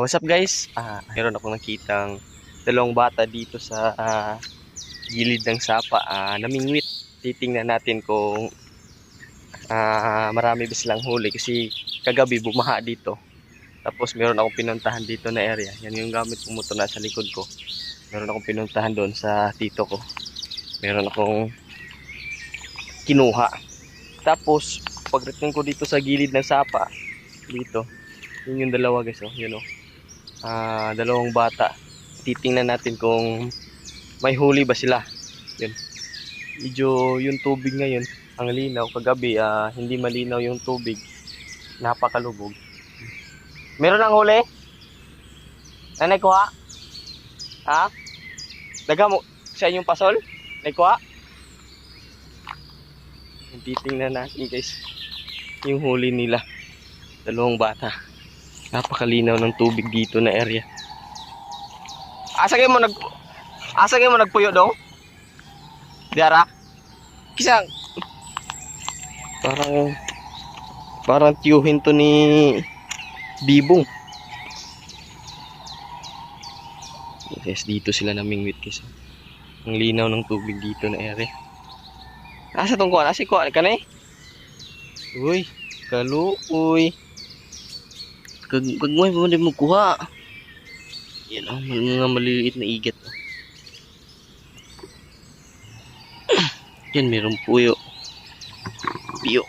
what's up guys? Ah, meron akong nakitang dalawang bata dito sa ah, gilid ng sapa. Ah, namingwit. Titingnan natin kung ah, marami ba silang huli kasi kagabi bumaha dito. Tapos meron akong pinuntahan dito na area. Yan yung gamit kong motor na sa likod ko. Meron akong pinuntahan doon sa tito ko. Meron akong kinuha. Tapos pagdating ko dito sa gilid ng sapa, dito, yun yung dalawa guys, oh, yun oh. Ah, dalawang bata. Titingnan natin kung may huli ba sila. Yun. Medyo yung tubig ngayon, ang linaw. Kagabi, ah, hindi malinaw yung tubig. Napakalubog. Meron ang huli? Nanay kuha? Ha? Daga mo sa inyong pasol? Nanay kuha? Titingnan natin guys. Yung huli nila. Dalawang bata. Napakalinaw ng tubig dito na area. Asagay mo nag Asagay mo nagpuyo daw? Diara? Kisang parang parang tiyuhin to ni Bibong. Yes, dito sila namingwit kasi. Ang linaw ng tubig dito na area. Asa tong kuha? Asa kuha ka na eh? Uy, kaluoy. Kag kagmay mo din mo kuha. Yan ang mga maliliit na igat. Yan, meron puyo. Piyo.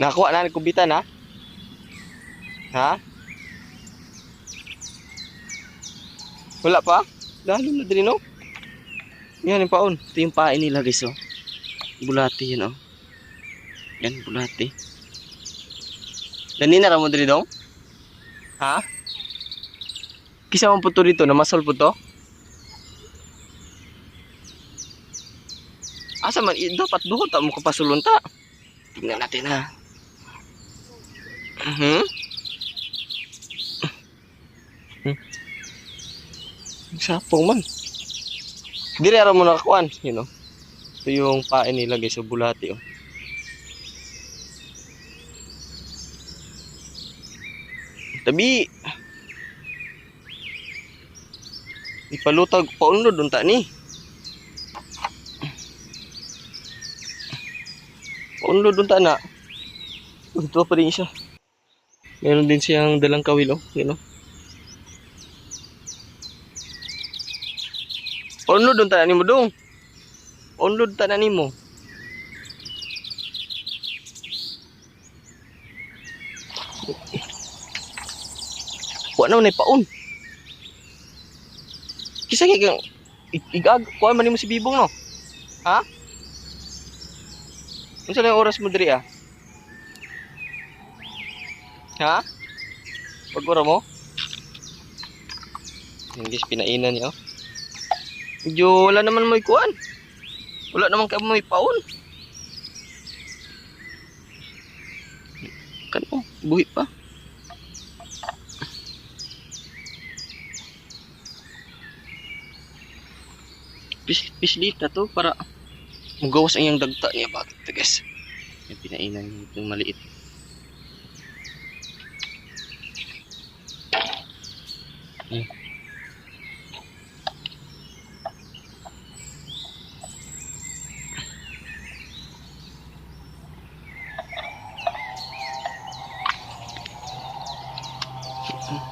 Nakuha na nagkubitan ha? Ha? Wala pa? Lalo na din no? Yan yung paon. Ito yung pain nila guys oh. Bulati yan oh. Yan bulati. Ganina ra mo diri dong? Ha? Kisa man po to dito, namasol po to? Asa man, dapat duho ta mo kapasulon ta. Tingnan natin ha. Mhm. Hmm. Sapong man. Dili ara mo nakakuan, you know. Ito yung pain nila guys, sa bulati oh. Tabi. Ipalutag paunod unta ni. Paunod unta na. Uy, Ito pa rin siya. Meron din siyang dalang kawil oh, you know. Paunod unta na nimo dong. Paunod ta na nimo. Wa na nay paun. Kisa kay kang ig- igag kuha man nimo si Bibong no. Ha? Unsa na yung oras mo diri ah? Ha? Pagura mo? Hindi pinainan niya oh. Medyo wala naman may kuan. Wala naman ka may paun. Kano, buhi pa. Pis, pislit na to para mugawas ang iyang dagta niya. Bakit ito guys? Yung pinainan itong maliit. Hmm.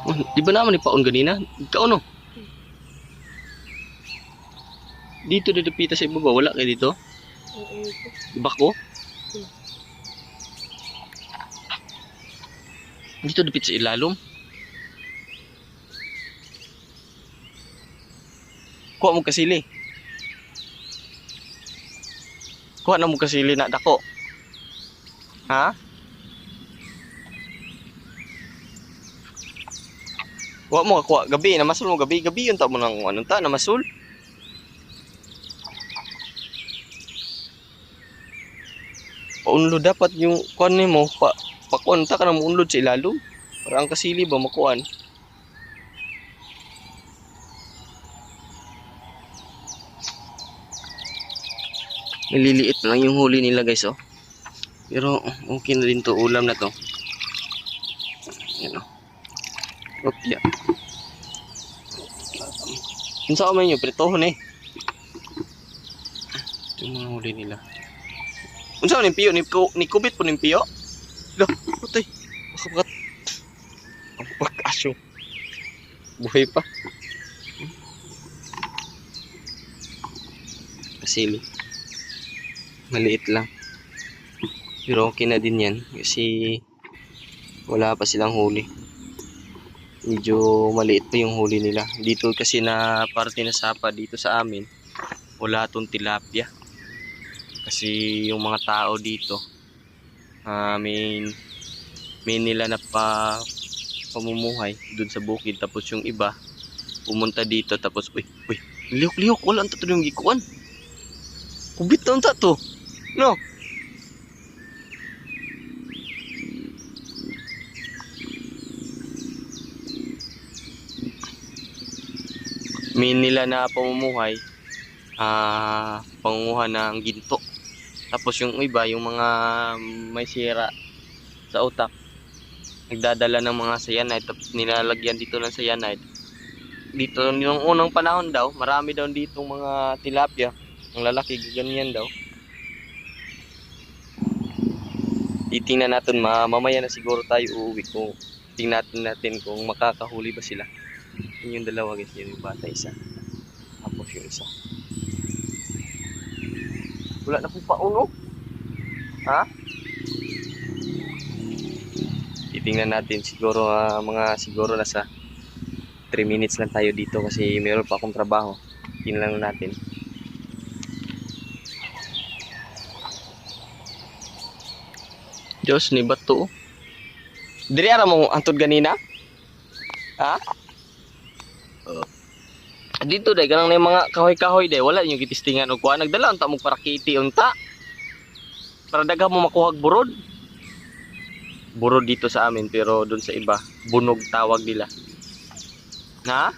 Oh, di ba naman ipaon ganina? Ikaw no? Dito didipita sa ibaba, wala kayo dito? Bako? Dito dipit sa ilalom. Kuha mo kasili. Kuha na mo kasili na dako. Ha? Wa mo kuha gabi, namasul mo gabi, gabi yun ta mo nang ano ta, namasul. Paunlod dapat yung kuan nimo pa pakuan ta ka na maunlod sa ilalom. Para ang kasili ba makuan. Nililiit lang yung huli nila guys oh. Pero okay na din to ulam na to. Yan oh. Opya. Unsa man nyo pritohon eh. Yung mga huli nila. Unsa yung piyo ni ku- ni kubit po ning piyo? Lo, putay. Baka bakat. Ang pagkasyo. Buhay pa. Kasili. Maliit lang. Pero okay na din yan kasi wala pa silang huli. Medyo maliit pa yung huli nila. Dito kasi na parte na sapa dito sa amin, wala tong tilapia. Kasi yung mga tao dito, ah may, may nila na pa pamumuhay dun sa bukid. Tapos yung iba, pumunta dito tapos, uy, uy, liyok-liyok, wala ang tato yung gikuan. Kubit na ang tato. No? may nila na pamumuhay ah pangunguha ng ginto tapos yung iba yung mga may sira sa utak nagdadala ng mga cyanide tapos nilalagyan dito ng cyanide. Dito yung unang panahon daw marami daw dito mga tilapia. Ang lalaki ganyan daw. Titingnan natin ma mamaya na siguro tayo uuwi kung tingnan natin kung makakahuli ba sila. Yun yung dalawa guys, yun yung bata isa. Tapos yung isa. Wala na po pauno. Ha? Titingnan natin siguro ah, mga siguro nasa 3 minutes lang tayo dito kasi meron pa akong trabaho. Tingnan lang natin. Diyos, ni bato. Diri ara mo antod ganina? Ha? Dito day ganang na mga kahoy-kahoy day wala yung gitistingan. Og kuan nagdala unta mo parakiti unta. Para daghan mo makuhag burod. Burod dito sa amin pero doon sa iba bunog tawag nila. Na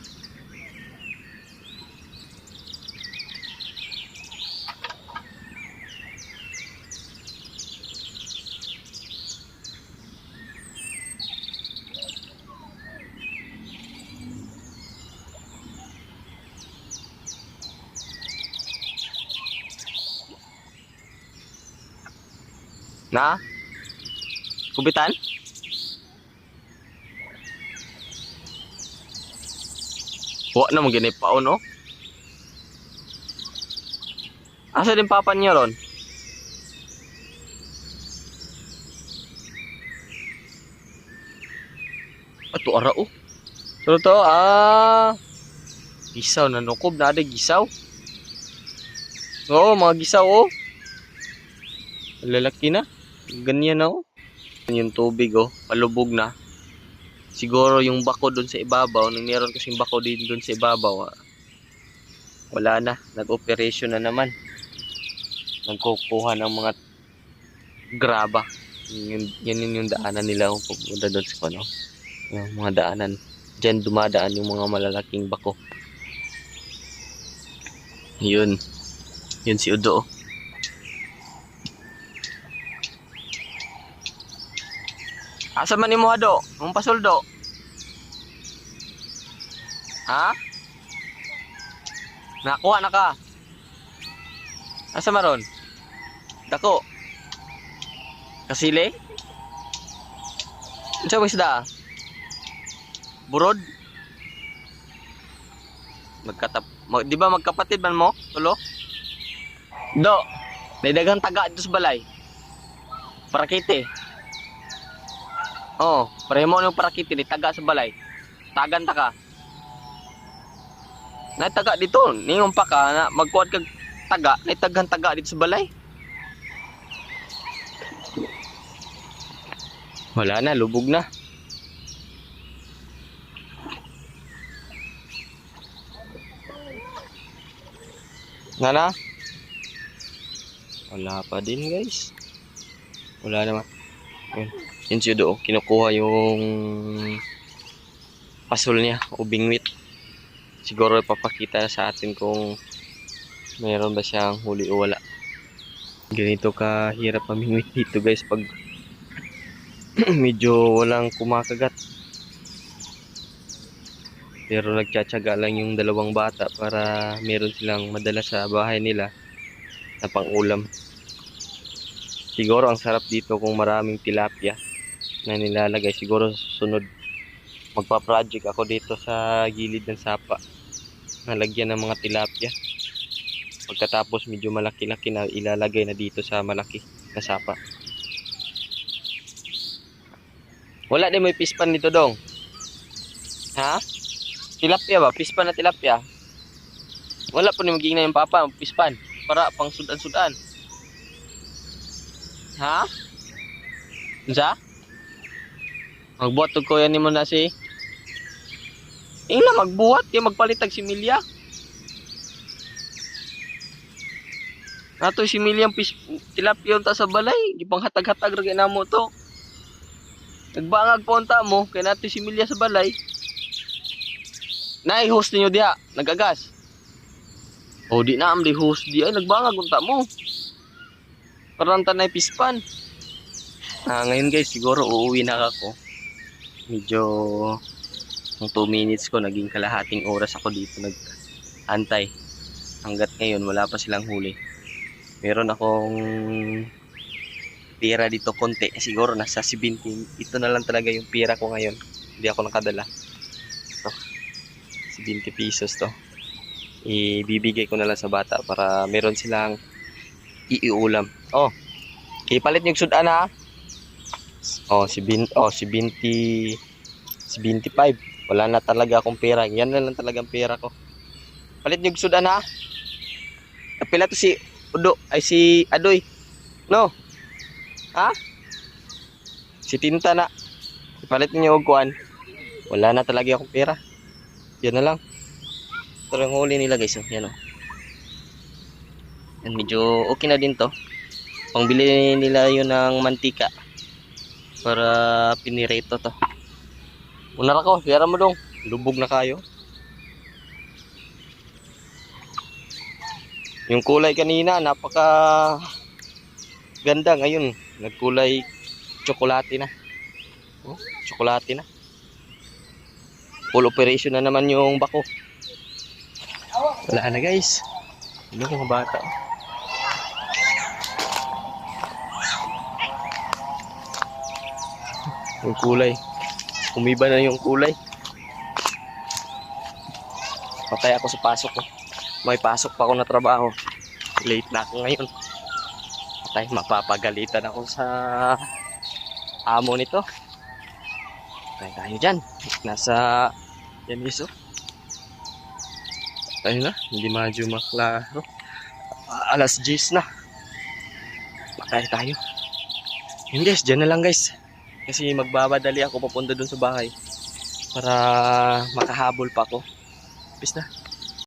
na kubitan Wa na mo gini pa no? Asa din papa niya ron? Ato ara oh. Pero to ah gisaw na nukob na ada gisaw. Oo, mga gisaw oh. Lalaki na. Ganyan na oh. Yung tubig oh, palubog na. Siguro yung bako doon sa ibabaw, nang meron kasing bako din doon sa ibabaw, ah, wala na, nag-operation na naman. Nagkukuha ng mga graba. Yan yun yung daanan nila kung pupunta doon sa ano. Yung mga daanan. Diyan dumadaan yung mga malalaking bako. Yun. Yun si Udo. oh. Asa man ni mo hado? Mong pasuldo? Ha? Nakuha na ka. Asa maron? Dako. Kasili? Unsa ba isda? Burod? Magkatap mag, di ba magkapatid man mo? Tulo? Do. May daghang taga dito sa balay. Parakite. Oo, oh, pareho mo ng parakiti ni taga sa balay. Tagan ta ka. Na taga dito, ningon pa ka na magkuad kag taga, na tagan taga dito sa balay. Wala na, lubog na. Nga na? Wala pa din guys. Wala naman. Yun. Yun siya doon. Kinukuha yung pasol niya o bingwit. Siguro ipapakita na sa atin kung mayroon ba siyang huli o wala. Ganito kahirap mamingwit dito guys pag medyo walang kumakagat. Pero nagtsatsaga lang yung dalawang bata para meron silang madala sa bahay nila na pang-ulam. Siguro ang sarap dito kung maraming tilapia na nilalagay. Siguro susunod magpa-project ako dito sa gilid ng sapa. Nalagyan ng mga tilapia. Pagkatapos medyo malaki-laki na ilalagay na dito sa malaki na sapa. Wala din may pispan dito dong. Ha? Tilapia ba? Pispan na tilapia. Wala po ni magiging na yung papa, pispan. Para pang sudan-sudan. Ha? Unsa? Magbuhat og kuya nimo na si Ina magbuhat kay magpalitag si Milya. Nato si Milya ang pis tilapia unta sa balay, gipanghatag-hatag ra namo to. Nagbangag po unta mo kay nato si Milya sa balay. Nay host ninyo diha, nagagas. O di na am di host di ay nagbangag unta mo. Parang tanay pispan. Ah, ngayon guys, siguro uuwi na ako. Medyo ng 2 minutes ko naging kalahating oras ako dito nag-antay. Hanggat ngayon wala pa silang huli. Meron akong pera dito konti. Siguro nasa 17. Ito na lang talaga yung pera ko ngayon. Hindi ako nakadala. Ito. 70 pesos to. Ibibigay ko na lang sa bata para meron silang iiulam. Oh. Ipalit yung sudan ha. Oh, si bin oh si 20 si 25. Wala na talaga akong pera. Yan na lang talaga ang pera ko. Palit yung sudan ha. Apila to si Udo ay si Adoy. No. Ha? Si Tinta na. Ipalit niyo og kuan. Wala na talaga akong pera. Yan na lang. Ito lang huli nila guys. Oh. Yan oh. Yan, medyo okay na din to. Pangbili nila yun ng mantika. Para pinireto to. Una ra ko, pera mo dong. Lubog na kayo. Yung kulay kanina, napaka ganda ngayon. Nagkulay tsokolate na. Oh, tsokolate na. Full operation na naman yung bako. Wala na guys. Ano mga bata? Yung kulay. Umiba na yung kulay. Patay ako sa pasok ko. May pasok pa ako na trabaho. Late na ako ngayon. Patay, mapapagalitan ako sa amo nito. Patay tayo dyan. Nasa yan iso. Patay na. Hindi medyo maklaro. Alas 10 na. Patay tayo. Yun guys, dyan na lang guys. Kasi magbabadali ako papunta dun sa bahay para makahabol pa ako. Peace na.